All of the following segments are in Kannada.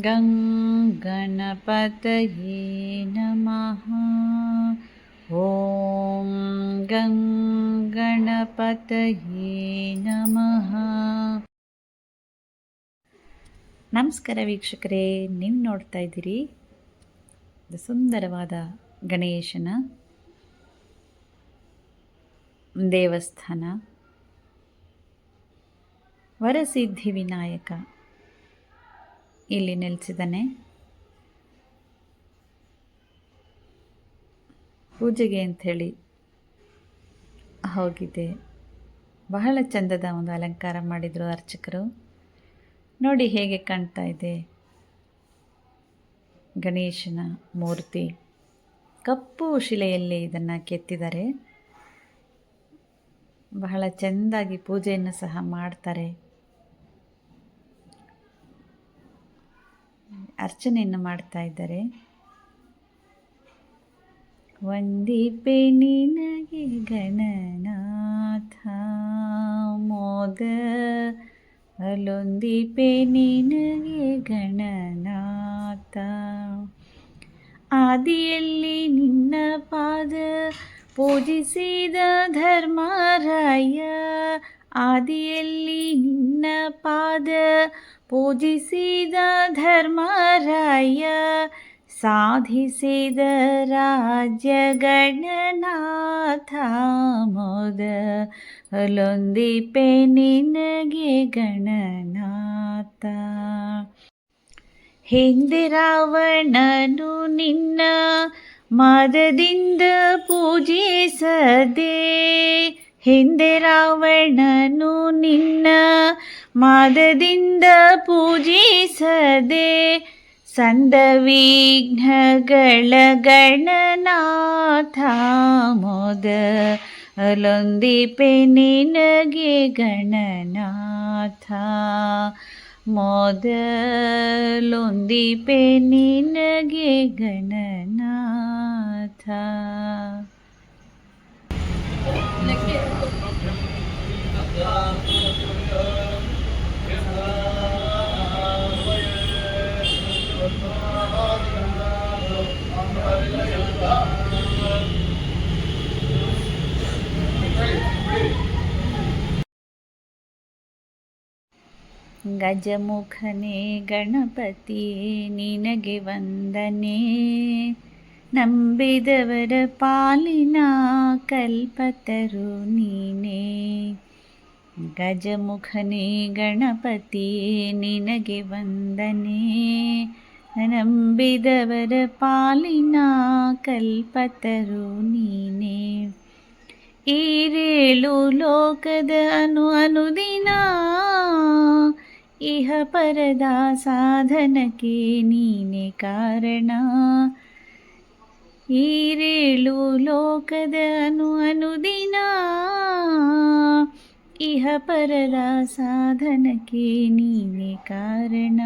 गं गणपतये नमः ॐ गं ಗಣಪತಯೇ ನಮಃ ನಮಸ್ಕಾರ ವೀಕ್ಷಕರೇ ನೀವು ನೋಡ್ತಾ ಇದ್ದೀರಿ ಇದು ಸುಂದರವಾದ ಗಣೇಶನ ದೇವಸ್ಥಾನ ವರಸಿದ್ಧಿ ವಿನಾಯಕ ಇಲ್ಲಿ ನೆಲೆಸಿದ್ದಾನೆ ಪೂಜೆಗೆ ಅಂಥೇಳಿ ಹೋಗಿದೆ. ಬಹಳ ಚಂದದ ಒಂದು ಅಲಂಕಾರ ಮಾಡಿದರು ಅರ್ಚಕರು. ನೋಡಿ ಹೇಗೆ ಕಾಣ್ತಾ ಇದೆ. ಗಣೇಶನ ಮೂರ್ತಿ. ಕಪ್ಪು ಶಿಲೆಯಲ್ಲಿ ಇದನ್ನು ಕೆತ್ತಿದ್ದಾರೆ. ಬಹಳ ಚೆಂದಾಗಿ ಪೂಜೆಯನ್ನು ಸಹ ಮಾಡ್ತಾರೆ. ಅರ್ಚನೆಯನ್ನು ಮಾಡ್ತಾ ಇದ್ದಾರೆ. ವಂದಿಪೆ ನಿನಗೆ ಗಣನಾಥ ಮೋದ, ಅಲೊಂದಿಪೆ ನಿನಗೆ ಗಣನಾಥ ಆದಿಯಲ್ಲಿ ನಿನ್ನ ಪಾದ ಪೂಜಿಸಿದ ಧರ್ಮರಾಯ, ಆದಿಯಲ್ಲಿ ನಿನ್ನ ಪಾದ ಪೂಜಿಸಿದ ಧರ್ಮರಾಯ, ಸಾಧಿಸಿದ ರಾಜ್ಯ ಗಣನಾಥ ಮೋದ ಅಲೊಂದಿಪೆ ನಿನಗೆ ಗಣನಾಥ. ಹಿಂದೆ ರಾವಣನು ನಿನ್ನ ಮದದಿಂದ ಪೂಜಿಸದೆ, ಹಿಂದೆ ರಾವಣನು ನಿನ್ನ ಮದದಿಂದ ಪೂಜಿಸದೆ ಸಂದ ವಿಘ್ನಗಳ ಗಣನಾಥ ಮೋದ ಅಲೊಂದಿಪೆ ನಿನಗೆ ಗಣನಾಥ ಮೊದಲೊಂದಿಪೆ ನಿನಗೆ ಗಣನಾಥ. ಗಜಮುಖನೇ ಗಣಪತಿ ನಿನಗೆ ವಂದನೆ. ನಂಬಿದವರ ಪಾಲಿನ ಕಲ್ಪತರು ನೀನೇ. ಗಜಮುಖನೇ ಗಣಪತಿ ನಿನಗೆ ವಂದನೆ. ನಂಬಿದವರ ಪಾಲಿನ ಕಲ್ಪತರು ನೀನೇ. ಈರೇಳು ಲೋಕದ ಅನು ಅನುದಿನ ಇಹ ಪರದ ಸಾಧನಕ್ಕೆ ನೀನೆ ಕಾರಣ. ಈರೇಳು ಲೋಕದ ಅನು ಅನುದಿನ. ಇಹ ಪರದ ಸಾಧನಕ್ಕೆ ನೀನೆ ಕಾರಣ.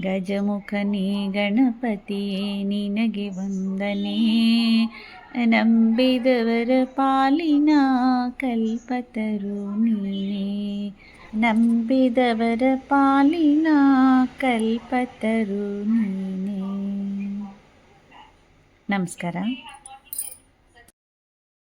ಗಜಮುಖನೇ ಗಣಪತಿಯೇ ನಿನಗೆ ವಂದನೆ. ನಂಬಿದವರ ಪಾಲಿನ ಕಲ್ಪತರು ನೀನೇ. ನಂಬಿದವರ ಪಾಲಿನ ಕಲ್ಪತರು ನೀನೇ ನಮಸ್ಕಾರ.